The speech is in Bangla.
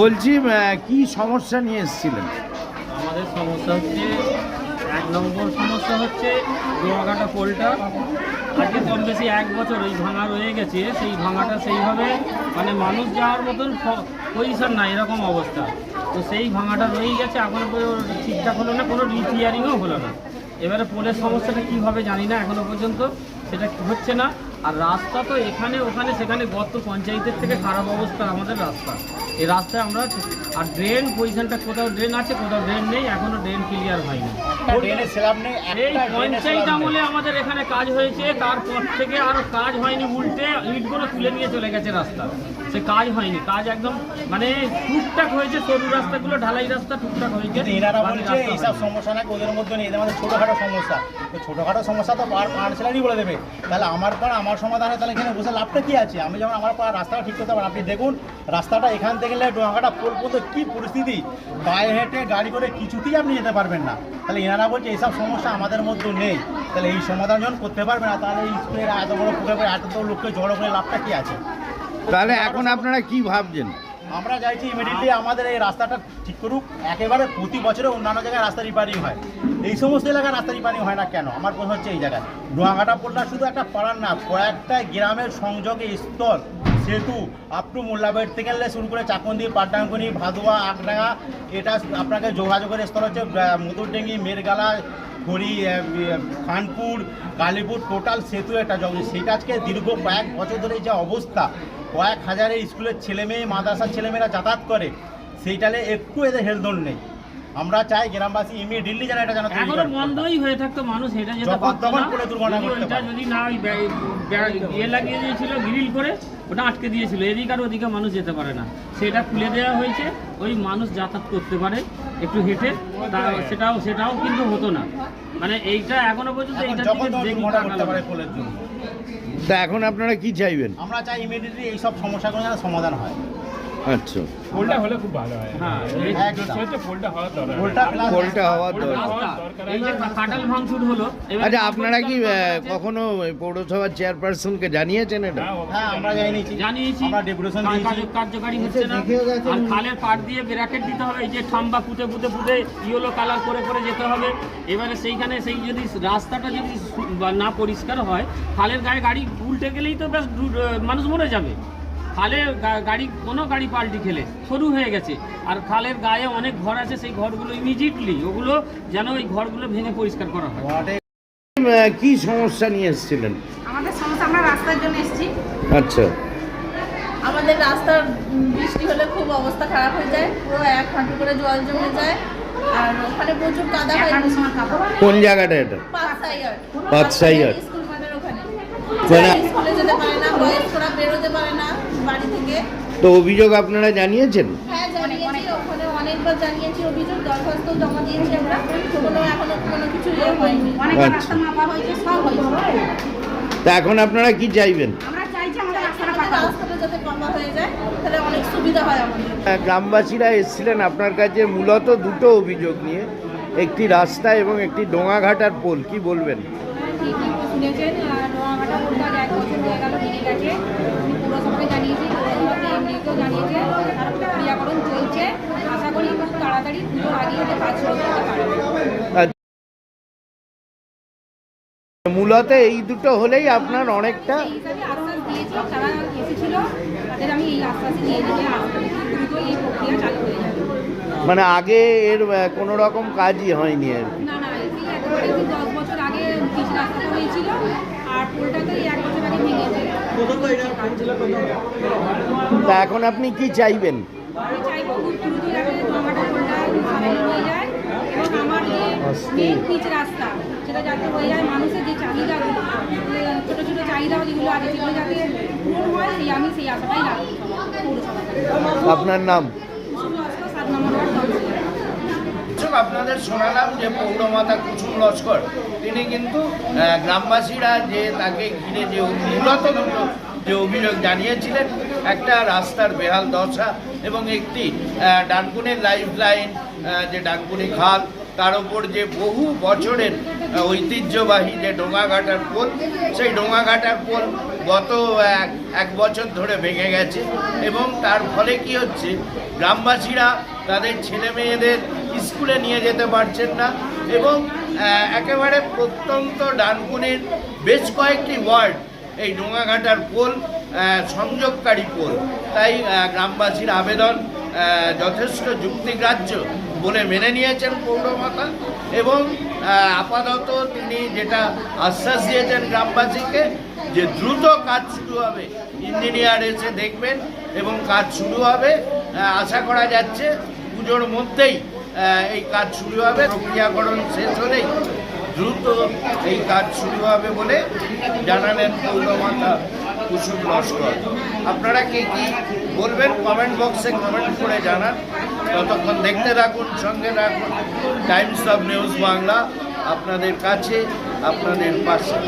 বলছি কি সমস্যা নিয়ে এসেছিলেন? আমাদের সমস্যা হচ্ছে, এক নম্বর সমস্যা হচ্ছে ডোয়াঘাটা পোলটা। আজকে কম বেশি এক বছর ওই ভাঙা রয়ে গেছে, সেই ভাঙাটা সেইভাবে মানে মানুষ যাওয়ার মতন পজিশন না এরকম অবস্থা। তো সেই ভাঙাটা রয়েই গেছে। এখনও পর্যন্ত ঠিকঠাক হলো না, কোনো রিপেয়ারিংও হলো না। এবারে পোলের সমস্যাটা কীভাবে জানি না এখনও পর্যন্ত, সেটা হচ্ছে না। আর রাস্তা তো এখানে, ওখানে, সেখানে গত পঞ্চায়েতের থেকে খারাপ অবস্থা আমাদের রাস্তা। এই রাস্তায় আমরা, আর ড্রেন পজিশনটা কোথাও ড্রেন আছে, কোথাও ড্রেন নেই এখনও ড্রেন ক্লিয়ার হয়নি। ড্রেনের স্ল্যাব নেই এই পঞ্চায়েত আমলে আমাদের এখানে কাজ হয়েছে তারপর থেকে আরও কাজ হয়নি উল্টে ইটগুলো তুলে নিয়ে চলে গেছে রাস্তা। সে কাজ হয়নি কাজ একদম মানে টুকটাক হয়েছে সরু রাস্তাগুলো ঢালাই রাস্তা টুকটাক হয়েছে। কিন্তু এনারা বলছে এইসব সমস্যা নাকি ওদের মধ্যে নেই ছোটোখাটো সমস্যা। তো ছোটোখাটো সমস্যা তো কাউন্সিলারই বলে দেবে। তাহলে আমার পাড়া আমার সমাধানে তাহলে এখানে বসে লাভটা কি আছে? আমি যেমন আমার পাড়া রাস্তাটা ঠিক করতে পারি আপনি দেখুন রাস্তাটা এখান থেকে ডোয়াঘাটা পর্যন্ত কী পরিস্থিতি? পায়ে হেঁটে গাড়ি করে কিছুতেই আপনি যেতে পারবেন না। তাহলে এনারা বলছে এইসব সমস্যা আমাদের মধ্যে নেই। তাহলে এই সমাধান যখন করতে পারবে না তাহলে এই স্কুলের এত বড় পুকুরে এত লোককে জড়ো করে লাভটা কি আছে? তাহলে এখন আপনারা কি ভাবছেন? আমরা চাইছি ইমিডিয়েটলি আমাদের এই রাস্তাটা ঠিক করুক। একেবারে প্রতি বছরে অন্যান্য জায়গায় রাস্তা রিপেয়ারিং হয়। এই সমস্ত এলাকায় রাস্তা রিপেয়ারিং হয় না কেন? আমার প্রশ্ন হচ্ছে এই জায়গায়। ডোয়াঘাটা পোলটা শুধু একটা পাড়ার না কয়েকটা গ্রামের সংযোগে স্থল সেতু আপ টু মোল্লাবেট থেকে নিলে শুরু করে চাকন্দি পাটডাঙ্গনি ভাদুয়া আকডাঙ্গা এটা আপনাকে যোগাযোগের স্থল হচ্ছে মধুরডেঙ্গি মেরগালা আহ, খানপুর কালীপুর টোটাল সেতু একটা জগৎ সেটা আজকে দীর্ঘ কয়েক বছর ধরে যে অবস্থা কয়েক হাজারের স্কুলের ছেলে মেয়ে মাদ্রাসার ছেলেমেয়েরা যাতায়াত করে সেইটালে একটু এদের হেলদোল নেই আমরা চাই গ্রামবাসী ইমিডিয়েটলি যেন এটা যেন এখনও। বন্ধই হয়ে থাকতো মানুষ এটা যখন তখন করে দুর্ঘটনা পারে। যদি না ইয়ে লাগিয়ে দিয়েছিল গ্রিল করে ওটা আটকে দিয়েছিল। এদিক আর ওদিকে মানুষ যেতে পারে না। সেটা খুলে দেওয়া হয়েছে। ওই মানুষ যাতায়াত করতে পারে একটু হেঁটে। তা সেটাও সেটাও কিন্তু হতো না। মানে এইটা এখনও পর্যন্ত এখন এইটা তা এখন আপনারা কি চাইবেন? আমরা চাই ইমিডিয়েটলি এইসব সমস্যাগুলো যেন সমাধান হয়। আচ্ছা। পোলটা হলে খুব ভালো হয়। হ্যাঁ হচ্ছে পোলটা হওয়ার দরকার পোলটা হওয়ার দরকার। এই যে কাটাল ভাঙচুর হলো আচ্ছা আপনারা কি কখনো পৌরসভার চেয়ারপারসনকে জানিয়েছেন এটা? হ্যাঁ, হ্যাঁ আমরা জানিয়েছি। জানিয়েছি। আমরা ডেপুটেশন দিয়েছি। কাজ- কার্যকারী হচ্ছে না। আর খালের পাড় দিয়ে ব্র্যাকেট দিতে হবে এই যে থাম্বা পুঁতে পুঁতে পুঁতে ইয়েলো কালার করে করে যেতে হবে। এবারে সেইখানে সেই যদি রাস্তাটা যদি না পরিষ্কার হয় খালের গায়ে গাড়ি উল্টে গেলেই তো বেশ দু- মানুষ মরে যাবে। খালে গা- গাড়ি কোনো গাড়ি পাল্টি খেলে সরু হয়ে গেছে। আর খালের গায়ে অনেক ঘর আছে সেই ঘরগুলো ইমিডিয়েটলি ওগুলো যেন ওই ঘরগুলো ভেঙে পরিষ্কার করা হয়। কি সমস্যা নিয়ে এসেছিলেন? আমাদের সমস্যা আমরা রাস্তার জন্য এসেছি। আচ্ছা। আমাদের রাস্তার বৃষ্টি হলে খুব অবস্থা খারাপ হয়ে যায় পুরো এক হাঁটু করে জল জমে যায় আর ওখানে প্রচুর কাদা হয়। কোন জায়গাটা এটা। স্কুল মাঠের ওখানে মানে- স্কুলে যেতে পারে না বয়স্করা বেরোতে পারে না বাড়ি থেকে। তো অভিযোগ আপনারা জানিয়েছেন? হ্যাঁ জানিয়েছি ওখানে অনেকবার জানিয়েছি অভিযোগ দরখাস্ত জমা দিয়েছি আমরা। কোনো এখনও কোনো কিছু ইয়ে হয়নি। অনেকবার রাস্তা আচ্ছা। মাপা হয়েছে সব হয়েছে। তা এখন আপনারা কি চাইবেন? আমরা চাইছি আমাদের রাস্তাটা যাতে পাকা হয়ে যায় তাহলে অনেক সুবিধা হয় আমাদের। গ্রামবাসীরা এসেছিলেন আপনার কাছে মূলত দুটো অভিযোগ নিয়ে একটি রাস্তা এবং একটি ডোঙাঘাটার পোল কি বলবেন? ঠিকই শুনেছেন আর নোয়াঘাটা বলতে আজ এক বছর হয়ে গেল ভেঙে গেছে আমি পুরসভাকে জানিয়েছি পুরসভাকে এমনিকেও জানিয়েছে তার প্রক্রিয়াকরণ চলছে আশা করি খুব তাড়াতাড়ি পুজোর আগে হতে কাজ শুরু করতে পারবে আচ্ছা। মূলত এই দুটো হলেই আপনার অনেকটা মানে আগে এর কোনো রকম কাজই হয়নি আর কি। আর তো এখন আপনি কি চাইবেন? রাস্তা সেটা যাতে হয়ে যায় মানুষের যে চাহিদাগুলো ছোটো ছোটো চাহিদা যেগুলো আছে সেগুলো যাতে পূরণ হয় সেই আমি সেই আশাটাই রাখি আপনার নাম? সাত নম্বর আপনাদের শোনালাম যে পৌরমাতা কুসুম লস্কর। তিনি কিন্তু গ্রামবাসীরা যে তাকে ঘিরে যে মূলত যে অভিযোগ জানিয়েছিলেন, একটা রাস্তার বেহাল দশা এবং একটি ডানকুনের লাইফ লাইন যে ডানকুনি খাল, তার উপর যে বহু বছরের ঐতিহ্যবাহী যে ডোঙাঘাটার পোল, সেই ডোঙাঘাটার পোল গত, এক এক বছর ধরে ভেঙে গেছে এবং তার ফলে কি হচ্ছে, গ্রামবাসীরা, তাদের ছেলে মেয়েদের স্কুলে নিয়ে যেতে পারছেন না এবং একেবারে প্রত্যন্ত ডানকুনির বেশ কয়েকটি ওয়ার্ড, এই ডোঙাঘাটার পোল সংযোগকারী পোল। তাই গ্রামবাসীর আবেদন যথেষ্ট যুক্তিগ্রাহ্য বলে মেনে নিয়েছেন পৌরমাতা এবং আপাতত তিনি যেটা আশ্বাস দিয়েছেন গ্রামবাসীকে, যে দ্রুত কাজ শুরু হবে। ইঞ্জিনিয়ার এসে দেখবেন এবং কাজ শুরু হবে। আশা করা যাচ্ছে পুজোর মধ্যেই এই কাজ শুরু হবে, প্রক্রিয়াকরণ শেষ হলেই দ্রুত এই কাজ শুরু হবে বলে জানালেন পৌরমাতা কুসুম লস্কর। আপনারা কি কি বলবেন? কমেন্ট বক্সে কমেন্ট করে জানান। ততক্ষণ দেখতে রাখুন সঙ্গে রাখুন টাইমস অফ নিউজ বাংলা আপনাদের কাছে, আপনাদের পাশে।